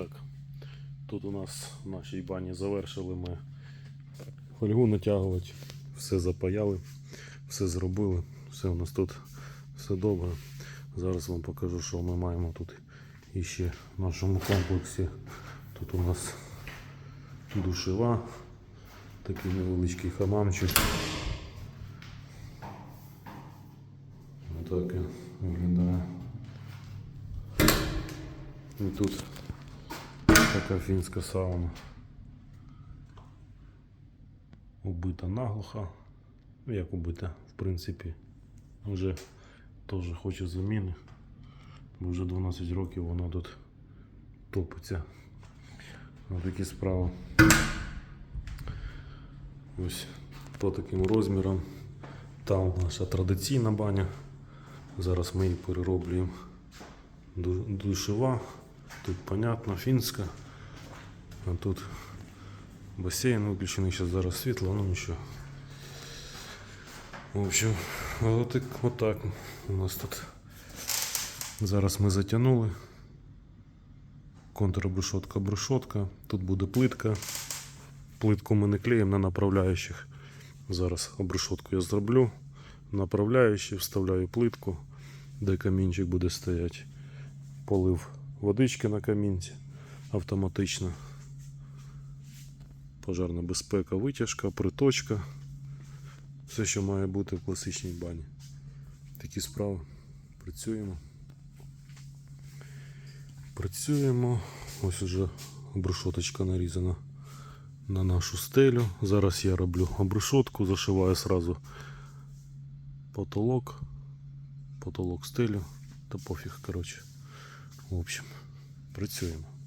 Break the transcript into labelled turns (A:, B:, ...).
A: Так, тут у нас в нашій бані завершили ми фольгу натягувати, все запаяли, все зробили, все у нас тут все добре. Зараз вам покажу, що ми маємо тут іще в нашому комплексі. Тут у нас душева, такий невеличкий хамамчик. Отак виглядає. І тут така фінська сауна. Убита наглухо. Як убита, в принципі, вже теж хоче заміни. Бо вже 12 років вона тут топиться. Ось такі справи. Ось по таким розмірам. Там наша традиційна баня. Зараз ми її перероблюємо. Ду- Душева. Тут понятно, фінська. А тут басейн виключений, зараз зараз світло, ну нічого. В общем, отак, отак у нас тут. Зараз ми затягнули. Контрабрешотка, брешотка. Тут буде плитка. Плитку ми не клеїмо на направляючих. Зараз обрешотку я зроблю. Направляючі, вставляю плитку, де камінчик буде стояти. Полив водички на камінці автоматично. Пожарна безпека, витяжка, приточка. Все, що має бути в класичній бані. Такі справи. Працюємо. Працюємо. Ось уже обрешоточка нарізана на нашу стелю. Зараз я роблю обрешотку, зашиваю сразу потолок, потолок стелю. Та пофіг, коротше. В общем, працюємо.